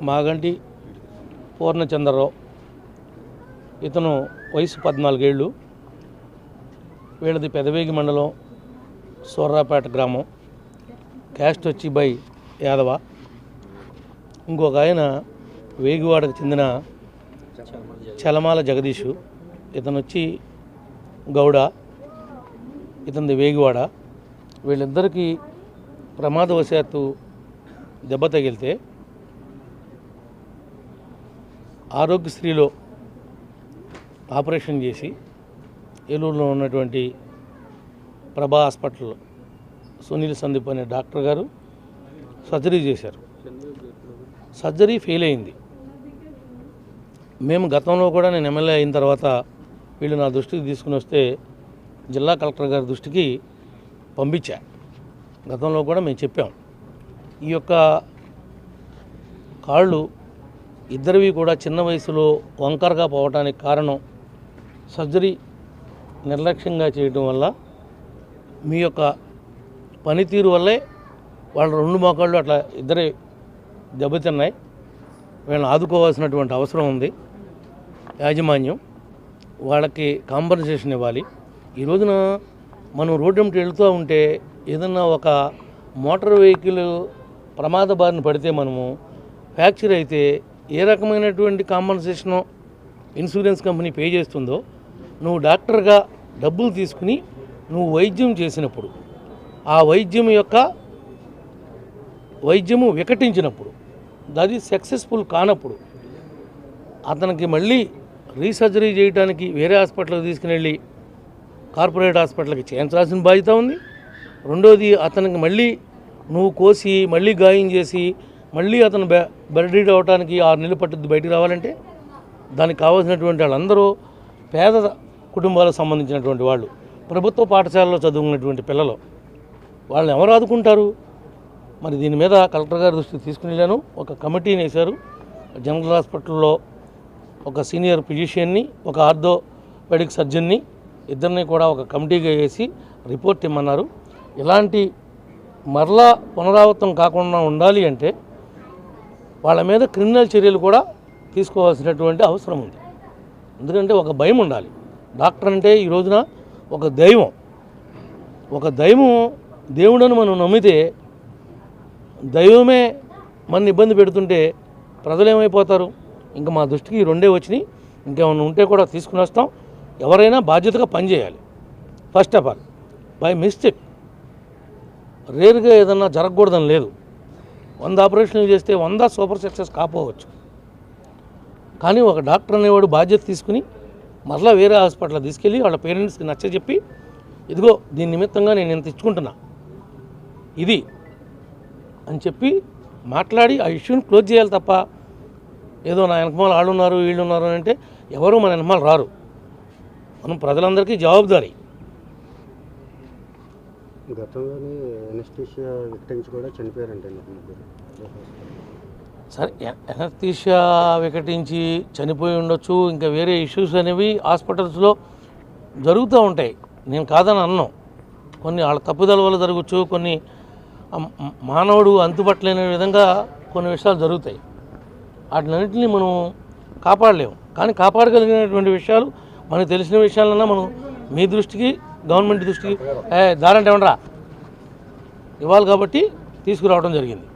మాగంటి పూర్ణచంద్రరావు. ఇతను వయసు పద్నాలుగేళ్ళు. వీళ్ళది పెదవేగి మండలం సోర్రాపేట గ్రామం. క్యాస్ట్ వచ్చి బై యాదవ. ఇంకొక ఆయన వేగివాడకు చెందిన చలమాల జగదీషు. ఇతను వచ్చి గౌడ. ఇతనిది వేగివాడ. వీళ్ళిద్దరికీ ప్రమాదవశాత్తు దెబ్బ తగిలితే ఆరోగ్యశ్రీలో ఆపరేషన్ చేసి ఏలూరులో ఉన్నటువంటి ప్రభా హాస్పిటల్ సునీల్ సందీప్ అనే డాక్టర్ గారు సర్జరీ చేశారు. సర్జరీ ఫెయిల్ అయింది. మేము గతంలో కూడా నేను ఎమ్మెల్యే అయిన తర్వాత వీళ్ళు నా దృష్టికి తీసుకుని వస్తే జిల్లా కలెక్టర్ గారి దృష్టికి పంపించా. గతంలో కూడా మేము చెప్పాం. ఈ యొక్క కాళ్ళు ఇద్దరివి కూడా చిన్న వయసులో వంకరగా పోవటానికి కారణం సర్జరీ నిర్లక్ష్యంగా చేయడం వల్ల మీ యొక్క పనితీరు వల్లే వాళ్ళ రెండు మోకాళ్ళు అట్లా ఇద్దరే దెబ్బతిన్నాయి. వీళ్ళని ఆదుకోవాల్సినటువంటి అవసరం ఉంది. యాజమాన్యం వాళ్ళకి కాంపన్సేషన్ ఇవ్వాలి. ఈ రోజున మనం రోడ్డు వెంట వెళుతూ ఉంటే ఏదన్నా ఒక మోటార్ వెహికల్ ప్రమాద బారిన పడితే మనము ఫ్రాక్చర్ అయితే ఏ రకమైనటువంటి కాంపన్సేషను ఇన్సూరెన్స్ కంపెనీ పే చేస్తుందో నువ్వు డాక్టర్గా డబ్బులు తీసుకుని నువ్వు వైద్యం చేసినప్పుడు ఆ వైద్యం యొక్క వైద్యము వికటించినప్పుడు అది సక్సెస్ఫుల్ కానప్పుడు అతనికి మళ్ళీ రీసర్జరీ చేయడానికి వేరే హాస్పిటల్కి తీసుకుని వెళ్ళి కార్పొరేట్ హాస్పిటల్కి చేయించాల్సిన బాధ్యత ఉంది. రెండోది అతనికి మళ్ళీ నువ్వు కోసి మళ్ళీ గాయం చేసి మళ్ళీ అతను బె అవడానికి ఆరు నెలలు పట్టుద్ది బయటకు రావాలంటే దానికి కావాల్సినటువంటి వాళ్ళందరూ పేద కుటుంబాలకు సంబంధించినటువంటి వాళ్ళు ప్రభుత్వ పాఠశాలలో చదువుకున్నటువంటి పిల్లలు వాళ్ళని ఎవరు ఆదుకుంటారు? మరి దీని మీద కలెక్టర్ గారి దృష్టికి తీసుకుని వెళ్ళాను. ఒక కమిటీని వేశారు. జనరల్ హాస్పిటల్లో ఒక సీనియర్ ఫిజిషియన్ని ఒక ఆర్థోపెడిక్ సర్జన్ని ఇద్దరిని కూడా ఒక కమిటీగా వేసి రిపోర్ట్ ఇమ్మన్నారు. ఇలాంటి మరలా పునరావృతం కాకుండా ఉండాలి అంటే వాళ్ళ మీద క్రిమినల్ చర్యలు కూడా తీసుకోవాల్సినటువంటి అవసరం ఉంది. ఎందుకంటే ఒక భయం ఉండాలి. డాక్టర్ అంటే ఈ రోజున ఒక దైవం. ఒక దైవం దేవుడని మనం నమ్మితే దైవమే మన ఇబ్బంది పెడుతుంటే ప్రజలు ఏమైపోతారు? ఇంకా మా దృష్టికి ఈ రెండే వచ్చినాయి. ఇంకేమైనా ఉంటే కూడా తీసుకుని వస్తాం. ఎవరైనా బాధ్యతగా పనిచేయాలి first of all by mistake. రేరుగా ఏదన్నా జరగకూడదని లేదు. వంద ఆపరేషన్లు చేస్తే వంద సూపర్ సక్సెస్ కాపోవచ్చు కానీ ఒక డాక్టర్ అనేవాడు బాధ్యత తీసుకుని మరలా వేరే హాస్పిటల్ తీసుకెళ్ళి వాళ్ళ పేరెంట్స్కి నచ్చజెప్పి ఇదిగో దీని నిమిత్తంగా నేను ఇంత ఇచ్చుకుంటున్నా. ఇది అని చెప్పి మాట్లాడి ఆ ఇష్యూని క్లోజ్ చేయాలి తప్ప ఏదో నా వెనకమాల వాళ్ళు ఉన్నారు వీళ్ళు ఉన్నారు అని అంటే ఎవరు మన వెనకమాల రారు. మనం ప్రజలందరికీ జవాబుదారీ. గతంలోని ఎనస్టీషియా విక్టిమ్స్ కూడా చనిపోయారంటే సరే ఎనస్థీషియా వికటించి చనిపోయి ఉండొచ్చు ఇంకా వేరే ఇష్యూస్ అనేవి హాస్పిటల్స్లో జరుగుతూ ఉంటాయి. నేను కాదని అన్నాం. కొన్ని వాళ్ళ తప్పుదల వల్ల జరగచ్చు కొన్ని మానవుడు అంతుపట్టలేని విధంగా కొన్ని విషయాలు జరుగుతాయి. వాటినన్నింటినీ మనం కాపాడలేము. కానీ కాపాడగలిగినటువంటి విషయాలు మనకు తెలిసిన విషయాలన్నా మనం మీ దృష్టికి గవర్నమెంట్ దృష్టికి. దారంటే ఉండరా? ఇవ్వాలి కాబట్టి తీసుకురావడం జరిగింది.